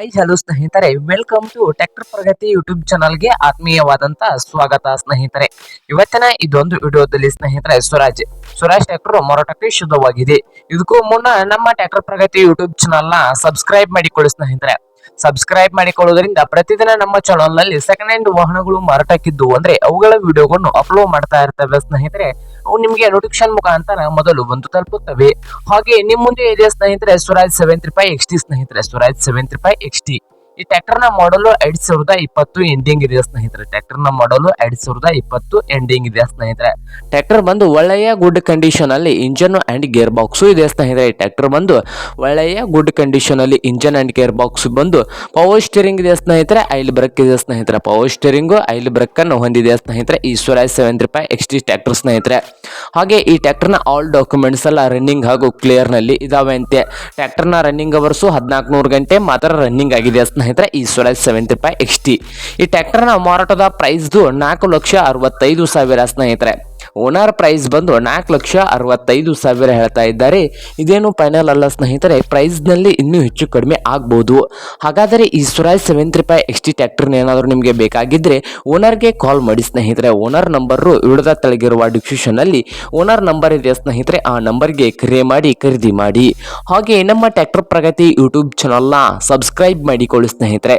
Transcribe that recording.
High hello ಸ್ನೇಹಿತರೆ welcome to tractor Pragati YouTube ಚಾನಲ್ಗೆ ಆತ್ಮೀಯವಾದಂತ ಸ್ವಾಗತ ಸ್ನೇಹಿತರೆ. ಇವತ್ತಿನ ಇದೊಂದು ವಿಡಿಯೋದಲ್ಲಿ ಸ್ನೇಹಿತರೆ, ಸ್ವರಾಜ್. ಸ್ವರಾಜ್ ಟ್ರ್ಯಾಕ್ಟರ್ ಮಾರಾಟಕ್ಕೆ ಶುದ್ಧವಾಗಿದೆ. ಇದಕ್ಕೂ ಮುನ್ನ ನಮ್ಮ ಟ್ರ್ಯಾಕ್ಟರ್ ಪ್ರಗತಿ ಯೂಟ್ಯೂಬ್ ಚಾನಲ್ನ ಸಬ್ಸ್ಕ್ರೈಬ್ ಮಾಡಿಕೊಳ್ಳಿ ಸ್ನೇಹಿತರೆ. ಸಬ್ಸ್ಕ್ರೈಬ್ ಮಾಡಿಕೊಳ್ಳುವುದರಿಂದ ಪ್ರತಿದಿನ ನಮ್ಮ ಚಾನಲ್ನಲ್ಲಿ ಸೆಕೆಂಡ್ ಹ್ಯಾಂಡ್ ವಾಹನಗಳು ಮಾರಾಟಕ್ಕಿದ್ದು ಅಂದ್ರೆ ಅವುಗಳ ವಿಡಿಯೋಗಳನ್ನು ಅಪ್ಲೋಡ್ ಮಾಡ್ತಾ ಇರ್ತವೆ ಸ್ನೇಹಿತರೆ. ಅವು ನಿಮಗೆ ನೋಟಿಫಿಕೇಶನ್ ಮುಖಾಂತರ ಮೊದಲು ಬಂದು ತಲುಪುತ್ತವೆ. ಹಾಗೆ ನಿಮ್ಮ ಮುಂದೆ ಇದೆ ಸ್ನೇಹಿತರೆ Swaraj seven three five X T ಸ್ನೇಹಿತರೆ Swaraj seven three five X T ಈ ಟ್ರ್ಯಾಕ್ಟರ್ನ ಮಾಡಲು ಎರಡ್ ಸಾವಿರದ ಇಪ್ಪತ್ತು ಎಂಡಿಂಗ್ ಇದೆ ಸ್ನೇಹಿತರೆ. ಟ್ರ್ಯಾಕ್ಟರ್ನ ಮಾಡಲು ಎರಡ್ ಸಾವಿರದ ಇಪ್ಪತ್ತು ಎಂಡಿಂಗ್ ಇದೆ ಸ್ನೇಹಿತರೆ. ಟ್ರ್ಯಾಕ್ಟರ್ ಬಂದು ಒಳ್ಳೆಯ ಗುಡ್ ಕಂಡೀಷನ್ ಅಲ್ಲಿ ಇಂಜನ್ ಅಂಡ್ ಗೇರ್ ಬಾಕ್ಸ್ ಇದೆ ಸ್ನೇಹಿತರೆ. ಟ್ರ್ಯಾಕ್ಟರ್ ಬಂದು ಒಳ್ಳೆಯ ಗುಡ್ ಕಂಡೀಷನ್ ಅಲ್ಲಿ ಇಂಜನ್ ಅಂಡ್ ಗೇರ್ ಬಾಕ್ಸ್ ಬಂದು ಪವರ್ ಸ್ಟೀರಿಂಗ್ ಇದೆ ಸ್ನೇಹಿತರೆ. ಐಲ್ ಬ್ರೇಕ್ ಇದೆ ಸ್ನೇಹಿತರೆ. ಪವರ್ ಸ್ಟೀರಿಂಗ್ ಐಲ್ ಬ್ರೇಕ್ ಅನ್ನು ಹೊಂದಿದೆ ಸ್ನೇಹಿತರೆ. ಈ ಸ್ವರಾಜ್ ಸೆವೆನ್ ರೂಪಾಯಿ ಎಕ್ಸ್ ಟಿ ಟ್ರ್ಯಾಕ್ಟರ್ ಸ್ನೇಹಿತರೆ. ಹಾಗೆ ಈ ಟ್ರ್ಯಾಕ್ಟರ್ ಆಲ್ ಡಾಕ್ಯುಮೆಂಟ್ಸ್ ಎಲ್ಲ ರನ್ನಿಂಗ್ ಹಾಗೂ ಕ್ಲಿಯರ್ನಲ್ಲಿ ಇದಾವೆ ಅಂತೆ ಟ್ರ್ಯಾಕ್ಟರ್ ರನ್ನಿಂಗ್ ಅವರ್ಸು ಹದಿನಾಲ್ಕು ನೂರು ಗಂಟೆ ಮಾತ್ರ ರನ್ನಿಂಗ್ ಆಗಿದೆ ಸ್ನೇಹಿತರೆ. ಈ Swaraj seventy five X T ಈ ಟ್ರ್ಯಾಕ್ಟರ್ನ ಮಾರಾಟದ ಪ್ರೈಸ್ದು ನಾಲ್ಕು ಲಕ್ಷ ಅರವತ್ತೈದು ಸಾವಿರ ಸ್ನೇಹಿತರೆ. ಓನರ್ ಪ್ರೈಸ್ ಬಂದು ನಾಲ್ಕು ಲಕ್ಷ ಅರವತ್ತೈದು ಸಾವಿರ ಹೇಳ್ತಾ ಇದ್ದಾರೆ. ಇದೇನು ಫೈನಲ್ ಅಲ್ಲ ಸ್ನೇಹಿತರೆ ಪ್ರೈಸ್ನಲ್ಲಿ ಇನ್ನೂ ಹೆಚ್ಚು ಕಡಿಮೆ ಆಗ್ಬೋದು. ಹಾಗಾದರೆ ಈ Swaraj seven three X T ಟ್ಯಾಕ್ಟರ್ನ ಏನಾದರೂ ನಿಮಗೆ ಬೇಕಾಗಿದ್ದರೆ ಓನರ್ಗೆ ಕಾಲ್ ಮಾಡಿ ಸ್ನೇಹಿತರೆ. ಓನರ್ ನಂಬರು ಇಳಿದ ತೆಳಗಿರುವ ಡಿಸ್ಕ್ರಿಪ್ಷನಲ್ಲಿ ಓನರ್ ನಂಬರ್ ಇದೆ ಸ್ನೇಹಿತರೆ. ಆ ನಂಬರ್ಗೆ ಕರೆ ಮಾಡಿ, ಖರೀದಿ ಮಾಡಿ. ಹಾಗೆ ನಮ್ಮ ಟ್ಯಾಕ್ಟರ್ ಪ್ರಗತಿ ಯೂಟ್ಯೂಬ್ ಚಾನಲ್ನ ಸಬ್ಸ್ಕ್ರೈಬ್ ಮಾಡಿಕೊಳ್ಳಿ ಸ್ನೇಹಿತರೆ.